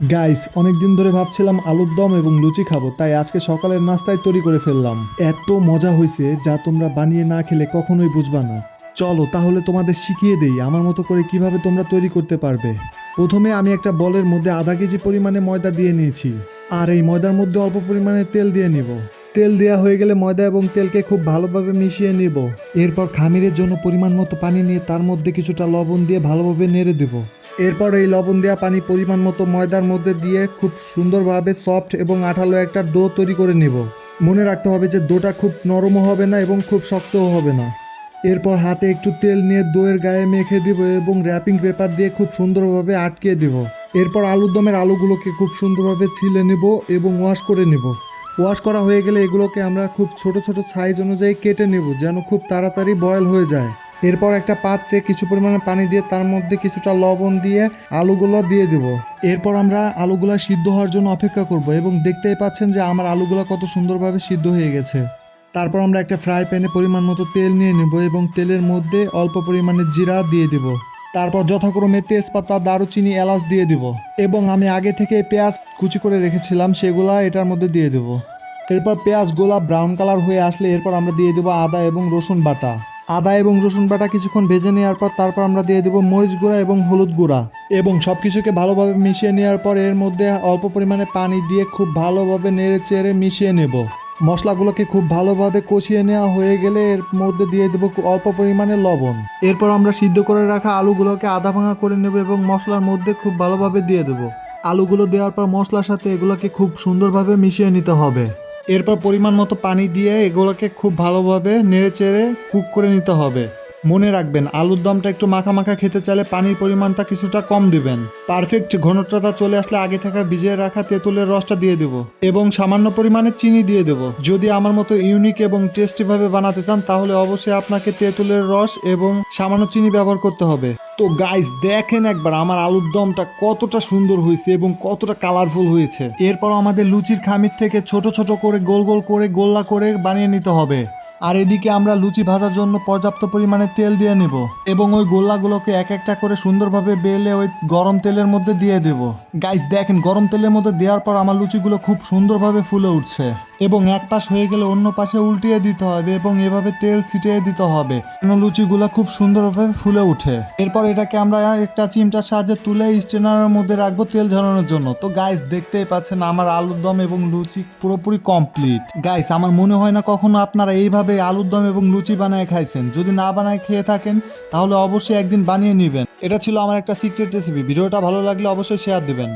Guys অনেকদিন ধরে ভাবছিলাম আলুর দম এবং লুচি খাব, তাই আজকে সকালের নাস্তায় তৈরি করে ফেললাম। এত মজা হয়েছে যা তোমরা বানিয়ে না খেলে কখনোই বুঝবা না। চলো, তাহলে তোমাদের শিখিয়ে দেই আমার মতো করে কীভাবে তোমরা তৈরি করতে পারবে। প্রথমে আমি একটা বলের মধ্যে আধা কেজি পরিমাণে ময়দা দিয়ে নিয়েছি, আর এই ময়দার মধ্যে অল্প পরিমাণে তেল দিয়ে নিব। তেল দেওয়া হয়ে গেলে ময়দা এবং তেলকে খুব ভালোভাবে মিশিয়ে নিব। এরপর খামিরের জন্য পরিমাণ মতো পানি নিয়ে তার মধ্যে কিছুটা লবণ দিয়ে ভালোভাবে নেড়ে দেব। এরপর এই লবণ দেওয়া পানি পরিমাণ মতো ময়দার মধ্যে দিয়ে খুব সুন্দরভাবে সফট এবং আঠালো একটা ডো তৈরি করে নেব। মনে রাখতে হবে যে ডোটা খুব নরমও হবে না এবং খুব শক্তও হবে না। এরপর হাতে একটু তেল নিয়ে দইয়ের গায়ে মেখে দিব এবং র্যাপিং পেপার দিয়ে খুব সুন্দরভাবে আটকে দিব। এরপর আলুর দমের আলুগুলোকে খুব সুন্দরভাবে ছিলে নেব এবং ওয়াশ করে নেব। ওয়াশ করা হয়ে গেলে এগুলোকে আমরা খুব ছোট ছোট সাইজ অনুযায়ী কেটে নেব যেন খুব তাড়াতাড়ি বয়েল হয়ে যায়। এরপর একটা পাত্রে কিছু পরিমাণে পানি দিয়ে তার মধ্যে কিছুটা লবণ দিয়ে আলুগুলো দিয়ে দেব। এরপর আমরা আলুগুলো সিদ্ধ হওয়ার জন্য অপেক্ষা করব এবং দেখতেই পাচ্ছেন যে আমার আলুগুলো কত সুন্দরভাবে সিদ্ধ হয়ে গেছে। তারপর আমরা একটা ফ্রাই প্যানে পরিমাণ মতো তেল নিয়ে নেব এবং তেলের মধ্যে অল্প পরিমাণে জিরা দিয়ে দেব। তারপর যথাক্রমে তেজপাতা, দারুচিনি, এলাচ দিয়ে দিব। এবং আমি আগে থেকে পেঁয়াজ কুচি করে রেখেছিলাম, সেগুলা এটার মধ্যে দিয়ে দেব। এরপর পেঁয়াজ গোলা ব্রাউন কালার হয়ে আসলে এরপর আমরা দিয়ে দেবো আদা এবং রসুন বাটা। আদা এবং রসুন বাটা কিছুক্ষণ ভেজে নেওয়ার পর তারপর আমরা দিয়ে দেবো মরিচ গুঁড়া এবং হলুদ গুঁড়া। এবং সব কিছুকে ভালোভাবে মিশিয়ে নেওয়ার পর এর মধ্যে অল্প পরিমাণে পানি দিয়ে খুব ভালোভাবে নেড়ে চেড়ে মিশিয়ে নেব। মশলাগুলোকে খুব ভালোভাবে কষিয়ে নেওয়া হয়ে গেলে এর মধ্যে দিয়ে দেবো অল্প পরিমাণে লবণ। এরপর আমরা সিদ্ধ করে রাখা আলুগুলোকে আধা ভাঙা করে নেব এবং মশলার মধ্যে খুব ভালোভাবে দিয়ে দেবো। আলুগুলো দেওয়ার পর মশলার সাথে এগুলোকে খুব সুন্দরভাবে মিশিয়ে নিতে হবে। এরপর পরিমাণ মতো পানি দিয়ে এগুলোকে খুব ভালোভাবে নেড়ে চেড়ে কুক করে নিতে হবে। মনে রাখবেন, আলুর দমটা একটু মাখা মাখা খেতে চাইলে পানির পরিমাণটা কিছুটা কম দিবেন। পারফেক্ট ঘনত্বটা চলে আসলে আগে থাকা ভিজিয়ে রাখা তেঁতুলের রসটা দিয়ে দেব এবং সামান্য পরিমাণে চিনি দিয়ে দেব। যদি আমার মতো ইউনিক এবং টেস্টি ভাবে বানাতে চান, তাহলে অবশ্যই আপনাকে তেঁতুলের রস এবং সামান্য চিনি ব্যবহার করতে হবে। তো গাইস দেখেন একবার আমার আলুর দমটা কতটা সুন্দর হয়েছে এবং কতটা কালারফুল হয়েছে। এরপর আমাদের লুচির খামির থেকে ছোট ছোট করে গোল গোল করে গোল্লা করে বানিয়ে নিতে হবে। আর এদিকে আমরা লুচি ভাজার জন্য পর্যাপ্ত পরিমাণে তেল দিয়ে নেব এবং ওই গোল্লাগুলোকে এক একটা করে সুন্দরভাবে বেলে ওই গরম তেলের মধ্যে দিয়ে দেব। গাইস দেখেন, গরম তেলের মধ্যে দেওয়ার পর আমার লুচিগুলো খুব সুন্দরভাবে ফুলে উঠছে এবং এক পাশ হয়ে গেলে অন্য পাশে উল্টিয়ে দিতে হবে এবং এভাবে তেল ছিটিয়ে দিতে হবে যেন লুচিগুলো খুব সুন্দরভাবে ফুলে উঠে। এরপর এটাকে আমরা একটা চিমটার সাহায্যে তুলে স্টেনারের মধ্যে রাখব তেল ঝরানোর জন্য। তো গাইস দেখতেই পাচ্ছেন আমার আলুর দম এবং লুচি পুরোপুরি কমপ্লিট গাইস আমার মনে হয় না কখনো আপনারা এইভাবে আলুর দম এবং লুচি বানায় খাইছেন। যদি না বানায় খেয়ে থাকেন, তাহলে অবশ্যই একদিন বানিয়ে নেবেন। এটা ছিল আমার একটা সিক্রেট রেসিপি ভিডিওটা ভালো লাগলে অবশ্যই শেয়ার দিবেন।